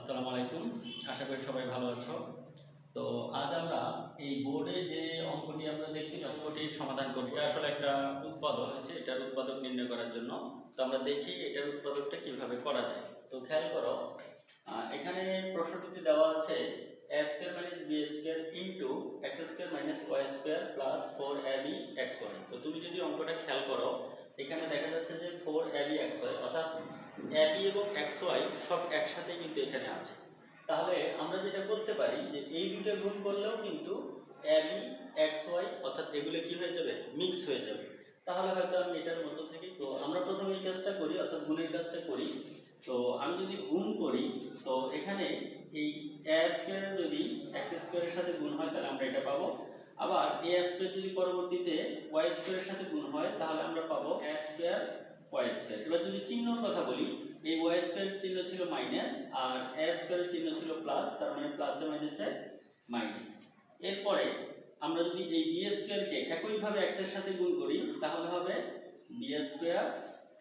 আসসালামু আলাইকুম। আশা করি সবাই ভালো আছো। তো আজ আমরা এই বোর্ডে যে অঙ্কটি আমরা দেখি অঙ্কটির সমাধান করি। এটা আসলে একটা উৎপাদক হয়েছে এটার উৎপাদক নির্ণয় করার জন্য। তো আমরা দেখি এটার উৎপাদকটা কীভাবে করা যায়। তো খেয়াল করো এখানে প্রশ্নটিতে দেওয়া আছে, a square into x square minus y square plus four a b x y তো তুমি যদি অঙ্কটা খেয়াল করো, এখানে দেখা যাচ্ছে যে বি এবং এক্স ওয়াই সব একসাথে কিন্তু এখানে আছে। তাহলে আমরা যেটা করতে পারি যে এই দুটো গুণ করলেও কিন্তু বি এক্স ওয়াই অর্থাৎ এগুলো কি হয়ে যাবে? মিক্স হয়ে যাবে। তাহলে হয়তো আমি এটার মধ্য থেকে তো আমরা প্রথমে এই কাজটা করি, অর্থাৎ গুণের কাজটা করি। তো আমি যদি গুণ করি, তো এখানে এই এ স্কোয়ার যদি এক্স স্কোয়ারের সাথে গুণ হয়, তাহলে আমরা এটা পাবো। আবার এ স্কোয়ার যদি পরবর্তীতে ওয়াই স্কোয়ারের সাথে গুণ হয়, তাহলে আমরা পাবো এ স্কোয়ার ওয়াই স্কোয়ার এবার যদি চিহ্নর কথা বলি, এই ওয়াই স্কোয়ার চিহ্ন ছিল মাইনাস আর এ স্কোয়ারের চিহ্ন ছিল প্লাস তার মানে প্লাসে মাইনাসে মাইনাস এরপরে আমরা যদি এই বি স্কোয়ারকে একইভাবে এক্সের সাথে গুণ করি, তাহলে হবে বি স্কোয়ার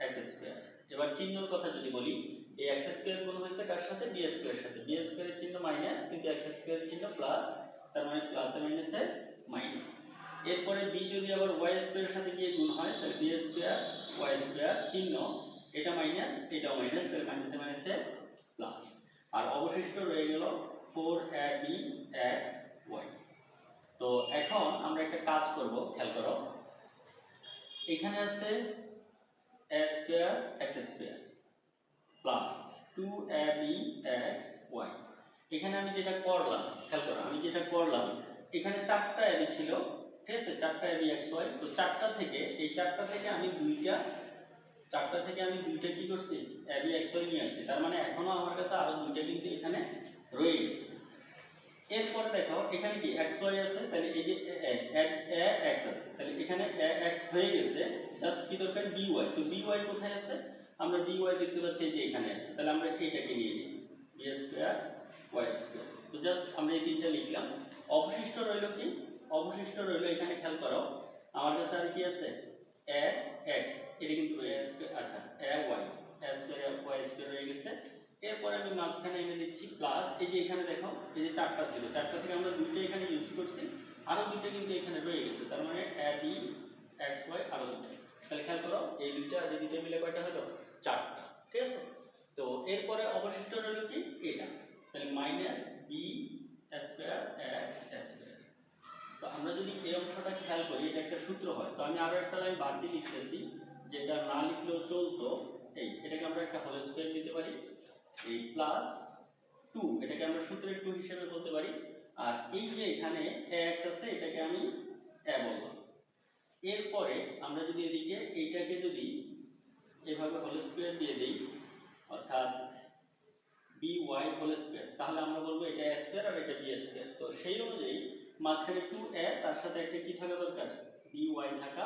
এক্স স্কোয়ার এবার চিহ্নর কথা যদি বলি, এই এক্স স্কোয়ার গুণ হয়েছে কার সাথে? বি স্কোয়ারের সাথে। বি স্কোয়ারের চিহ্ন মাইনাস কিন্তু এক্স স্কোয়ারের চিহ্ন প্লাস তার মানে প্লাসে মাইনাসে মাইনাস এরপরে বি যদি আবার ওয়াই স্কোয়ারের সাথে গিয়ে গুণ হয়, তাহলে বি স্কোয়ার ওয়াই স্কোয়ার চিহ্ন, এটা মাইনাস এটা মাইনাস তাহলে মাইনাসে মাইনাসে প্লাস আর অবশিষ্ট রয়ে গেল ফোর বি এক্স ওয়াই তো এখন আমরা একটা কাজ করব, খেয়াল করো। এখানে আছে a square x square plus two a b x y এখানে আমি যেটা করলাম, খেয়াল করো, আমি যেটা করলাম, এখানে চারটা এবি ছিল। ঠিক আছে, চারটা এবি এক্স ওয়াই তো চারটা থেকে, এই চারটা থেকে আমি দুইটা, চারটা থেকে আমি দুইটা কি করছি? এবি এক্স ওয়াই নিয়ে আসছি। তার মানে এখনও আমার কাছে আরও দুইটা কিন্তু এখানে রয়ে গেছে এরপরে দেখো, এখানে কি এক্স ওয়াই আছে, তাহলে এই যে এক্স আছে। তাহলে এখানে এক্স হয়ে গেছে জাস্ট কি দরকার? বি ওয়াই তো বি ওয়াই কোথায় আছে? আমরা বি ওয়াই দেখতে পাচ্ছি যে এখানে আছে। তাহলে আমরা এইটাকে নিয়ে নিই। বি স্কোয়ার ওয়াই স্কোয়ার তো জাস্ট আমরা এই তিনটা লিখলাম। অবশিষ্ট রইল কি? অবশিষ্ট রইল, এখানে খেয়াল করো। আমার কাছে আর কি আছে? এ, এক্স, এটা কিন্তু আচ্ছা a, y a y square হয়ে গেছে। এরপরে আমি মাঝখানে এনে দিচ্ছি প্লাস, এই যে এখানে দেখো, এই যে চারটা ছিল, চারটা থেকে আমরা দুইটা এখানে ইউজ করছি, আরও দুইটা কিন্তু এখানে রয়ে গেছে, তার মানে এ, বি, এক্স, ওয়াই, আরও দুইটা। তাহলে খেয়াল করো, এই দুইটা আর এই দুইটা মিলে কয়টা হলো? চারটা, ঠিক আছে? তো এরপরে অবশিষ্ট রইল কি? এটা। তাহলে মাইনাস বি স্কোয়ার এক্স আমরা যদি এই অংশটা খেয়াল করি, এটা একটা সূত্র হয়। তো আমি আরও একটা লাইন বাড়তি লিখতেছি, যেটা না লিখলেও চলতো। এই, এটাকে আমরা একটা হোল স্কোয়ার দিতে পারি। এই প্লাস টু এটাকে আমরা সূত্রের টু হিসেবে বলতে পারি। আর এই যে এখানে এক্স আছে, এটাকে আমি এ বললাম। এরপরে আমরা যদি এদিকে এইটাকে যদি এভাবে হোল স্কোয়ার দিয়ে দিই, অর্থাৎ বি ওয়াই হোল স্কোয়ার তাহলে আমরা বলব এটা স্কোয়ার আর এটা বি স্কোয়ার তো সেই অনুযায়ী মাঝখানে টু এ তার সাথে একটা কি থাকা দরকার? বি ওয়াই থাকা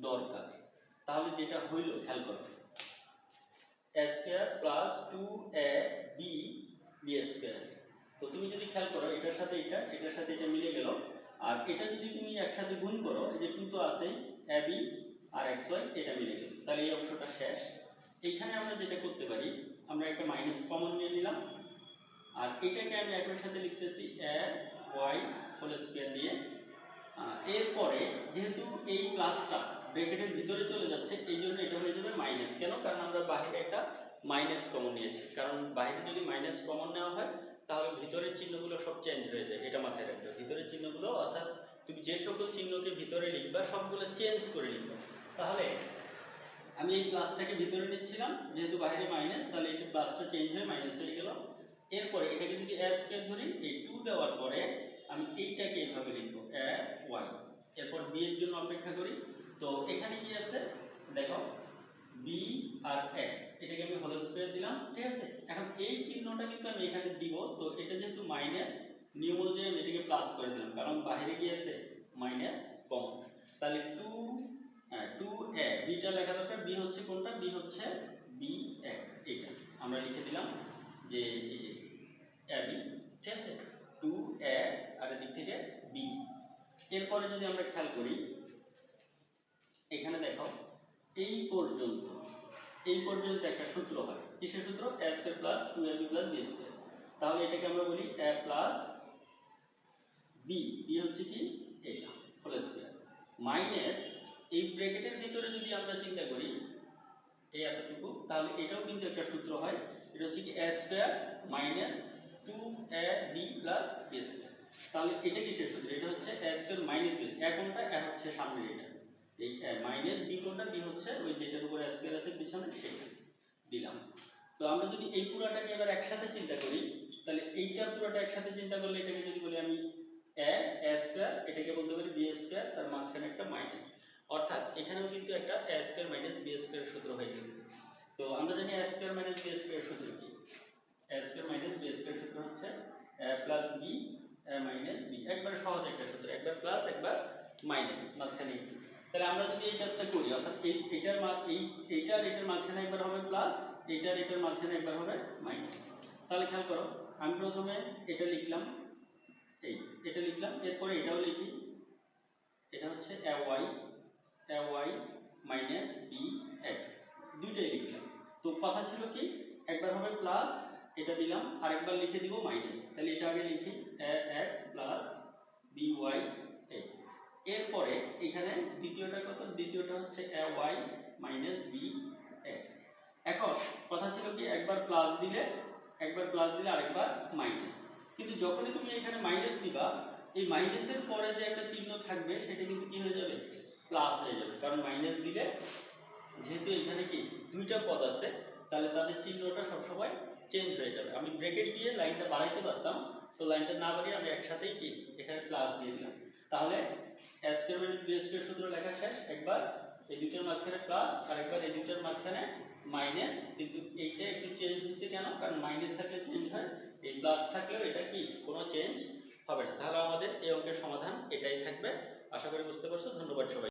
দরকার। তাহলে যেটা হইল, খেয়াল করো। A square plus two a b b square তো তুমি যদি খেয়াল করো, এটার সাথে এটা, এটার সাথে এটা মিলে গেল। আর এটা যদি তুমি একসাথে গুণ করো, এই যে টু তো আছেই এ বি আর এক্স ওয়াই এটা মিলে গেল। তাহলে এই অংশটা শেষ। এইখানে আমরা যেটা করতে পারি, আমরা একটা মাইনাস কমন নিয়ে নিলাম। আর এটাকে আমি একই সাথে লিখতেছি এ ওয়াই হোল স্কোয়ার দিয়ে আহ, এরপরে যেহেতু এই প্লাসটা ব্র্যাকেটের ভিতরে চলে যাচ্ছে, এই জন্য এটা হয়ে যাবে মাইনাস কেন? কারণ আমরা বাইরে একটা মাইনাস কমন নিয়েছি। কারণ বাইরে যদি মাইনাস কমন নেওয়া হয়, তাহলে ভিতরের চিহ্নগুলো সব চেঞ্জ হয়ে যায়। এটা মাথায় রাখবে। ভিতরের চিহ্নগুলো, অর্থাৎ তুমি যে সকল চিহ্নকে ভিতরে লিখবা, সবগুলো চেঞ্জ করে লিখবা। তাহলে আমি এই প্লাসটাকে ভিতরে নিচ্ছিলাম, যেহেতু বাইরে মাইনাস তাহলে এটা প্লাসটা চেঞ্জ হয়ে মাইনাস হয়ে গেল। এরপরে এটাকে যদি এ স্কোয়ার ধরি, এই টু দেওয়ার পরে আমি এইটাকে এইভাবে লিখব, এ, ওয়াই। এরপর বি এর জন্য অপেক্ষা করি। তো এখানে কি আছে? দেখো, বি আর এক্স, এটাকে আমি হোল স্কোয়ার দিলাম, ঠিক আছে? এখন এই চিহ্নটা কিন্তু আমি এখানে দিব, তো এটা যেহেতু মাইনাস, নিয়ম অনুযায়ী আমি এটাকে প্লাস করে দিলাম, কারণ বাইরে গিয়েছে মাইনাস কম। তাহলে টু টু এ বিটা লেখা দরকার বি হচ্ছে কোনটা? বি হচ্ছে বি এক্স এটা আমরা লিখে দিলাম যে এই যে এ বি ঠিক আছে টু এ আর এদিক থেকে বি এরপরে যদি আমরা খেয়াল করি, এখানে দেখো, এই পর্যন্ত এই পর্যন্ত একটা সূত্র হয়। কিসের সূত্র? A plus two b plus b square তাহলে এটাকে আমরা বলি এ প্লাস বি বি হচ্ছে কি? এটা হোল স্কয়ার মাইনাস এই ব্র্যাকেটের ভিতরে যদি আমরা চিন্তা করি এই এতটুকু, তাহলে এটাও কিন্তু একটা সূত্র হয়। এটা হচ্ছে কি? A square minus two a b plus b square তাহলে এটা কিসের সূত্র? এটা হচ্ছে a square minus b a কোনটা? এ হচ্ছে সামনের এটা। এই মাইনাস বি কোনটা? বি হচ্ছে ওই যেটার উপরে স্কয়ার আছে, পিছনে সেটা। দিলাম। তো আমরা যদি এই পুরাটাকে এবার একসাথে চিন্তা করি, তাহলে এইটা পুরোটা একসাথে চিন্তা করলে এটাকে যদি বলি আমি এ এ স্কয়ার এটাকে বলতে পারি বি স্কয়ার তার মাঝখানে একটা মাইনাস অর্থাৎ এখানেও কিন্তু একটা a square minus b square সূত্র হয়ে গেছে। তো আমরা জানি a square minus b square সূত্র কি? A square minus b square সূত্র হচ্ছে এ প্লাস বি একবার সহজ একটা সূত্র, একবার প্লাস একবার মাইনাস মাঝখানে তাহলে আমরা যদি এই কাজটা করি, অর্থাৎ এই এটার এই, এইটার এটার মাঝখানে একবার হবে প্লাস এইটার এটার মাঝখানে একবার হবে মাইনাস তাহলে খেয়াল করো, আমি প্রথমে এটা লিখলাম, এই, এটা লিখলাম, এরপরে এটাও লিখি। এটা হচ্ছে a y a y minus b x দুইটাই লিখলাম। তো কথা ছিল কি, একবার হবে প্লাস এটা দিলাম, আরেকবার লিখে দিব মাইনাস তাহলে এটা আগে লিখি a x plus b y এই এরপরে এখানে দ্বিতীয়টা কত? দ্বিতীয়টা হচ্ছে a y minus b x এখন কথা ছিল কি, একবার প্লাস দিলে, একবার প্লাস দিলে আরেকবার মাইনাস কিন্তু যখনই তুমি এখানে মাইনাস দিবা, এই মাইনাসের পরে যে একটা চিহ্ন থাকবে, সেটা কিন্তু কি হয়ে যাবে? প্লাস হয়ে যাবে। কারণ মাইনাস দিলে, যেহেতু এখানে কি, দুইটা পদ আছে, তাহলে তাদের চিহ্নটা সবসময় চেঞ্জ হয়ে যাবে। আমি ব্রেকেট দিয়ে লাইনটা বাড়াইতে পারতাম, তো লাইনটা না বাড়িয়ে আমি একসাথেই কি, এখানে প্লাস দিয়ে দিলাম। তাহলে এস সূত্র লেখা শেষ। একবার এই দুইটার মাঝখানে প্লাস আর একবার এই দুইটার মাঝখানে মাইনাস কিন্তু এইটা একটু চেঞ্জ হচ্ছে কেন? কারণ মাইনাস থাকলে চেঞ্জ হয়, এই প্লাস থাকলেও এটা কি? কোনো চেঞ্জ হবে না। তাহলে আমাদের এই অঙ্কের সমাধান এটাই থাকবে। আশা করি বুঝতে পারছ। ধন্যবাদ সবাই